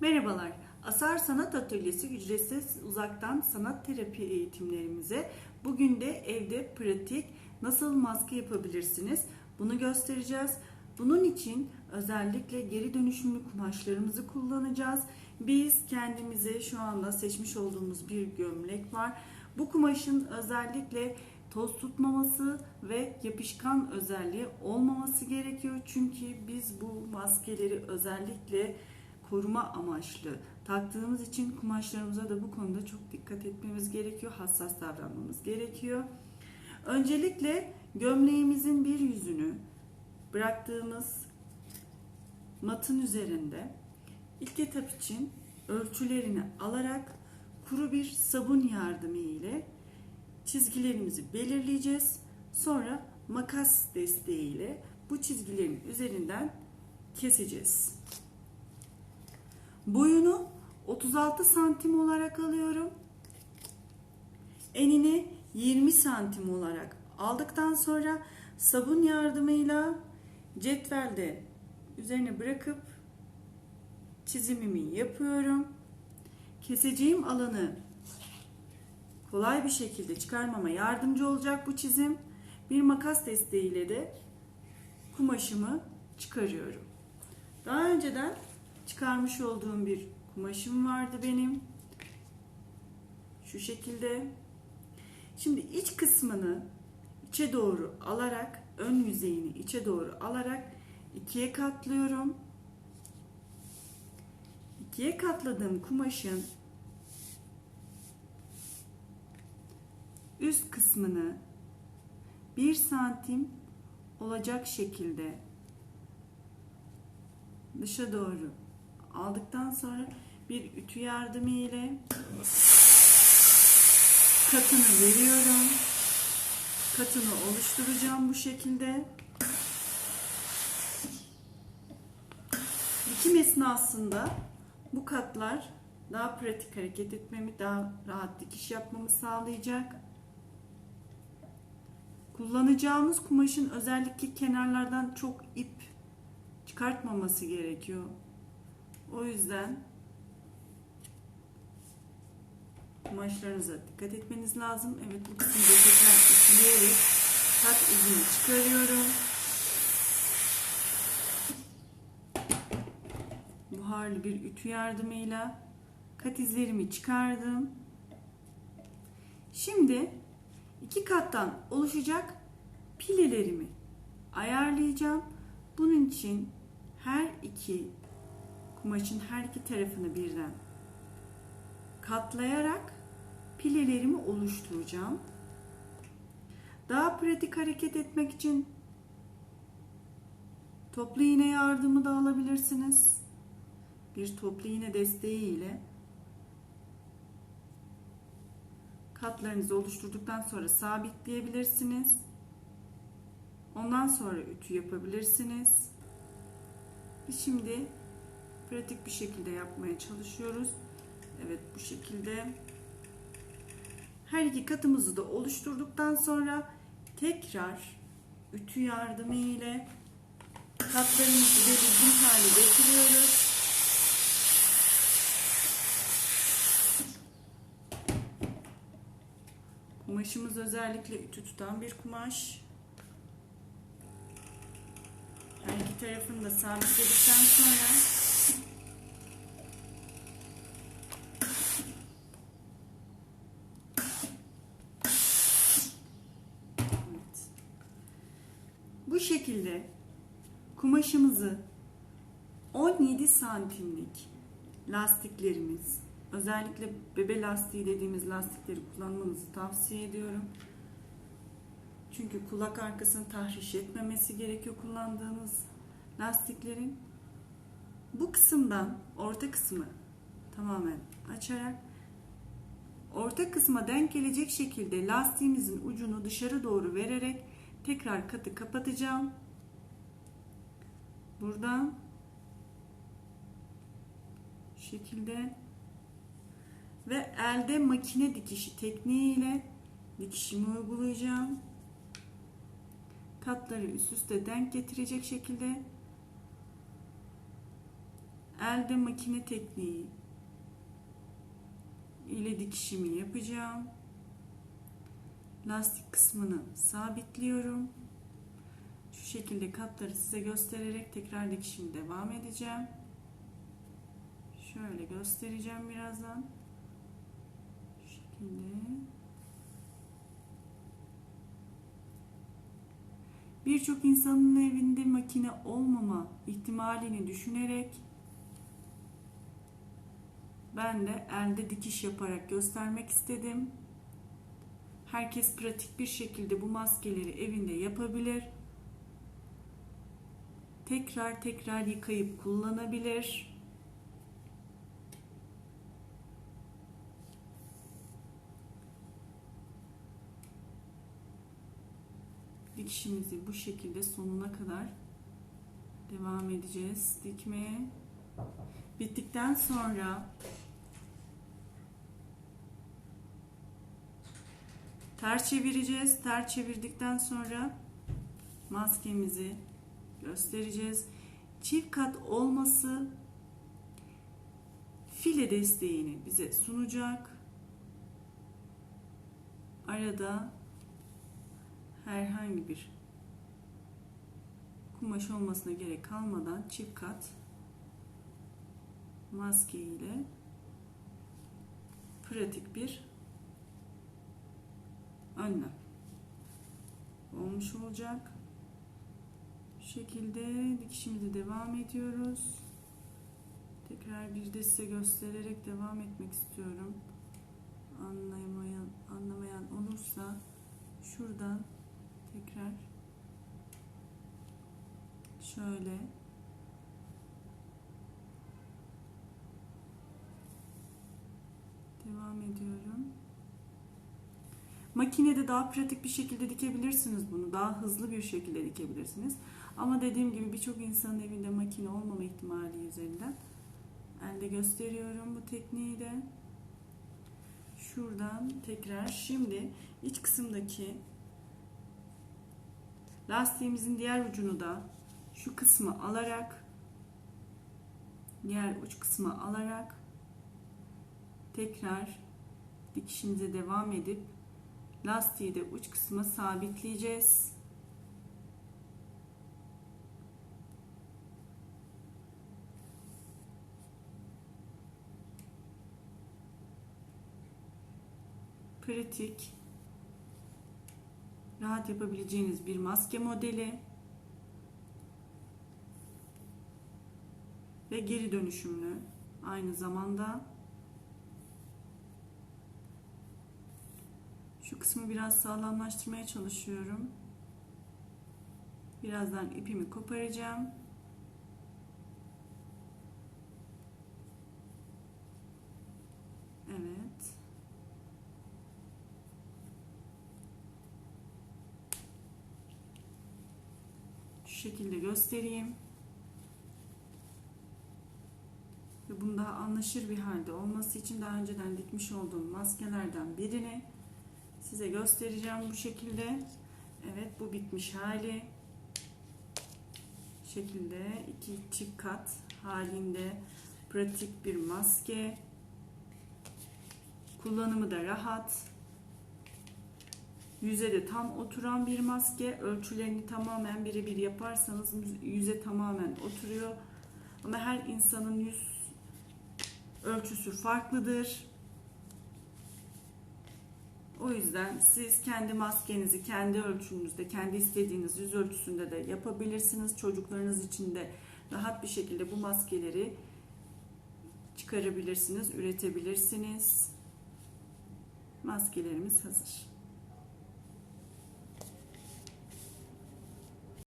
Merhabalar. Asar Sanat Atölyesi ücretsiz uzaktan sanat terapi eğitimlerimize bugün de evde pratik nasıl maske yapabilirsiniz bunu göstereceğiz. Bunun için özellikle geri dönüşümlü kumaşlarımızı kullanacağız. Biz kendimize şu anda seçmiş olduğumuz bir gömlek var. Bu kumaşın özellikle toz tutmaması ve yapışkan özelliği olmaması gerekiyor. Çünkü biz bu maskeleri özellikle koruma amaçlı taktığımız için kumaşlarımıza da bu konuda çok dikkat etmemiz gerekiyor. Hassas davranmamız gerekiyor. Öncelikle gömleğimizin bir yüzünü bıraktığımız matın üzerinde ilk etap için ölçülerini alarak kuru bir sabun yardımı ile çizgilerimizi belirleyeceğiz. Sonra makas desteğiyle bu çizgilerin üzerinden keseceğiz. Boyunu 36 santim olarak alıyorum. Enini 20 santim olarak aldıktan sonra sabun yardımıyla cetvelde üzerine bırakıp çizimimi yapıyorum. Keseceğim alanı kolay bir şekilde çıkarmama yardımcı olacak bu çizim. Bir makas desteğiyle de kumaşımı çıkarıyorum. Daha önceden çıkarmış olduğum bir kumaşım vardı benim. Şu şekilde. Şimdi iç kısmını içe doğru alarak, ön yüzeyini içe doğru alarak ikiye katlıyorum. İkiye katladığım kumaşın üst kısmını bir santim olacak şekilde dışa doğru aldıktan sonra bir ütü yardımı ile katını veriyorum. Katını oluşturacağım bu şekilde. Dikim esnasında bu katlar daha pratik hareket etmemi, daha rahat dikiş yapmamı sağlayacak. Kullanacağımız kumaşın özellikle kenarlardan çok ip çıkartmaması gerekiyor. O yüzden kumaşlarınıza dikkat etmeniz lazım. Evet bu kısmı da tekrar üfleyerek kat izini çıkarıyorum. Buharlı bir ütü yardımıyla kat izlerimi çıkardım. Şimdi iki kattan oluşacak pilelerimi ayarlayacağım. Bunun için her iki kumaşın her iki tarafını birden katlayarak pilelerimi oluşturacağım. Daha pratik hareket etmek için toplu iğne yardımı da alabilirsiniz. Bir toplu iğne desteği ile katlarınızı oluşturduktan sonra sabitleyebilirsiniz. Ondan sonra ütü yapabilirsiniz. Şimdi pratik bir şekilde yapmaya çalışıyoruz. Evet bu şekilde. Her iki katımızı da oluşturduktan sonra tekrar ütü yardımı ile katlarımızı belirgin hale getiriyoruz. Kumaşımız özellikle ütü tutan bir kumaş. Her iki tarafını da sabitledikten sonra Evet. Bu şekilde kumaşımızı 17 santimlik lastiklerimiz özellikle bebe lastiği dediğimiz lastikleri kullanmanızı tavsiye ediyorum. Çünkü kulak arkasını tahriş etmemesi gerekiyor kullandığımız lastiklerin. Bu kısımdan orta kısmı tamamen açarak orta kısma denk gelecek şekilde lastiğimizin ucunu dışarı doğru vererek tekrar katı kapatacağım. Buradan şekilde ve elde makine dikişi tekniğiyle dikişimi uygulayacağım. Katları üst üste denk getirecek şekilde elde makine tekniği ile dikişimi yapacağım. Lastik kısmını sabitliyorum. Şu şekilde katları size göstererek tekrar dikişimi devam edeceğim. Şöyle göstereceğim birazdan. Şu şekilde. Birçok insanın evinde makine olmama ihtimalini düşünerek ben de elde dikiş yaparak göstermek istedim. Herkes pratik bir şekilde bu maskeleri evinde yapabilir. Tekrar tekrar yıkayıp kullanabilir. Dikişimizi bu şekilde sonuna kadar devam edeceğiz dikmeye. Bittikten sonra ters çevireceğiz. Ters çevirdikten sonra maskemizi göstereceğiz. Çift kat olması file desteğini bize sunacak. Arada herhangi bir kumaş olmasına gerek kalmadan çift kat maske ile pratik bir önlem olmuş olacak. Bu şekilde dikişimize devam ediyoruz. Tekrar bir de size göstererek devam etmek istiyorum. Anlayamayan, anlamayan olursa şuradan tekrar şöyle devam ediyorum. Makinede daha pratik bir şekilde dikebilirsiniz bunu. Daha hızlı bir şekilde dikebilirsiniz. Ama dediğim gibi birçok insanın evinde makine olmama ihtimali üzerinden elde gösteriyorum bu tekniği de. Şuradan tekrar şimdi iç kısımdaki lastiğimizin diğer ucunu da şu kısmı alarak diğer uç kısmı alarak tekrar dikişimize devam edip lastiği de uç kısma sabitleyeceğiz. Pratik rahat yapabileceğiniz bir maske modeli ve geri dönüşümlü aynı zamanda şu kısmı biraz sağlamlaştırmaya çalışıyorum. Birazdan ipimi koparacağım. Evet. Şu şekilde göstereyim. Ve bunu daha anlaşır bir halde olması için daha önceden dikmiş olduğum maskelerden birini size göstereceğim bu şekilde. Evet bu bitmiş hali. şekilde iki çift kat halinde pratik bir maske. Kullanımı da rahat. Yüze de tam oturan bir maske. Ölçülerini tamamen birebir yaparsanız yüze tamamen oturuyor. Ama her insanın yüz ölçüsü farklıdır. O yüzden siz kendi maskenizi kendi ölçünüzde, kendi istediğiniz yüz ölçüsünde de yapabilirsiniz. Çocuklarınız için de rahat bir şekilde bu maskeleri çıkarabilirsiniz, üretebilirsiniz. Maskelerimiz hazır.